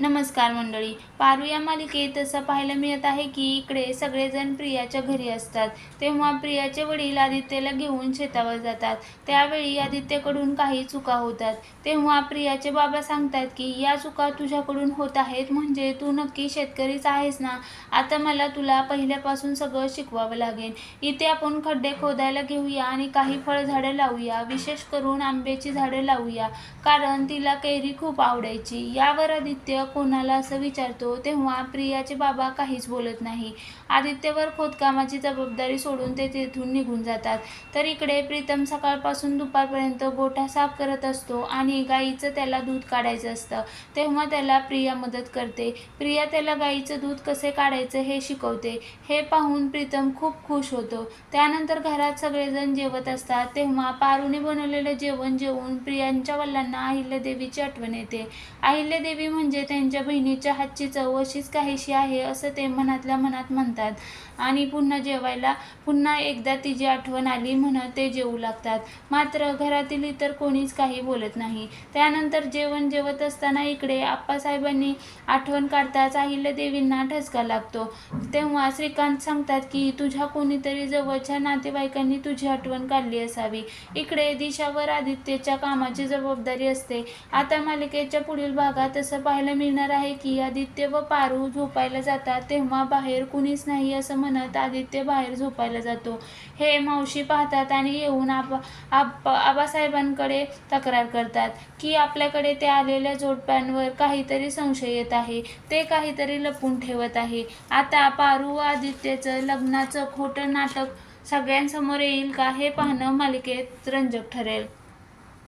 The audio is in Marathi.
नमस्कार मंडळी पारू या मालिकेत असं पाहायला मिळत आहे की इकडे सगळेजण प्रियाच्या घरी असतात. तेव्हा प्रियाचे वडील आदित्यला घेऊन शेतावर जातात. त्यावेळी आदित्यकडून काही चुका होतात. तेव्हा प्रियाचे बाबा सांगतात की या चुका तुझ्याकडून होत आहेत म्हणजे तू नक्की शेतकरीच आहेस ना? आता मला तुला पहिल्यापासून सगळं शिकवावं लागेल. इथे आपण खड्डे खोदायला घेऊया आणि काही फळझाडं लावूया. विशेष करून आंब्याची झाडं लावूया कारण तिला कैरी खूप आवडायची. यावर आदित्य कोणाला असं विचारतो तेव्हा प्रियाचे बाबा काहीच बोलत नाही. आदित्यवर खोदकामाची जबाबदारी सोडून ते तेथून निघून जातात. तर इकडे प्रीतम सकाळपासून दुपारपर्यंत गोठा साफ करत असतो आणि गाईचं त्याला दूध काढायचं असतं. तेव्हा त्याला प्रिया मदत करते. प्रिया त्याला गाईचं दूध कसे काढायचं हे शिकवते. हे पाहून प्रीतम खूप खुश होतो. त्यानंतर घरात सगळेजण जेवत असतात. तेव्हा पारूने बनवलेलं जेवण जेवून प्रियांच्या वडिलांना अहिल्यादेवीची आठवण येते. अहिल्यादेवी म्हणजे त्यांच्या बहिणीच्या हातची चव अशीच काहीशी आहे असं ते मनातल्या मनात म्हणतात. आणि पुन्हा जेवायला पुन्हा एकदा तिची आठवण आली म्हणत ते जेवू लागतात. मात्र घरातील इतर कोणीच काही बोलत नाही. त्यानंतर जेवण जेवत असताना इकडे आप्पासाहेबांनी आठवण काढताच अहिल्यादेवींना ठसका लागतो. तेव्हा श्रीकांत सांगतात की तुझ्या कोणीतरी जवळच्या नातेवाईकांनी तुझी आठवण काढली असावी. इकडे दिशावर आदित्यच्या कामाची जबाबदारी असते. आता मालिकेच्या पुढील भागात असं पाहायला मिळणार आहे की आदित्य व पारू झोपायला जातात तेव्हा बाहेर कुणीच नाही असं म्हणत आदित्य बाहेर झोपायला जातो. हे मावशी पाहतात आणि येऊन आबा आब आबासाहेबांकडे तक्रार करतात की आपल्याकडे ते आलेल्या जोडप्यांवर काहीतरी संशय येत आहे. ते काहीतरी लपून ठेवत आहे. आता पारू व आदित्यचं लग्नाचं खोटं नाटक सगळ्यांसमोर येईल का हे पाहणं मालिकेत रंजक ठरेल.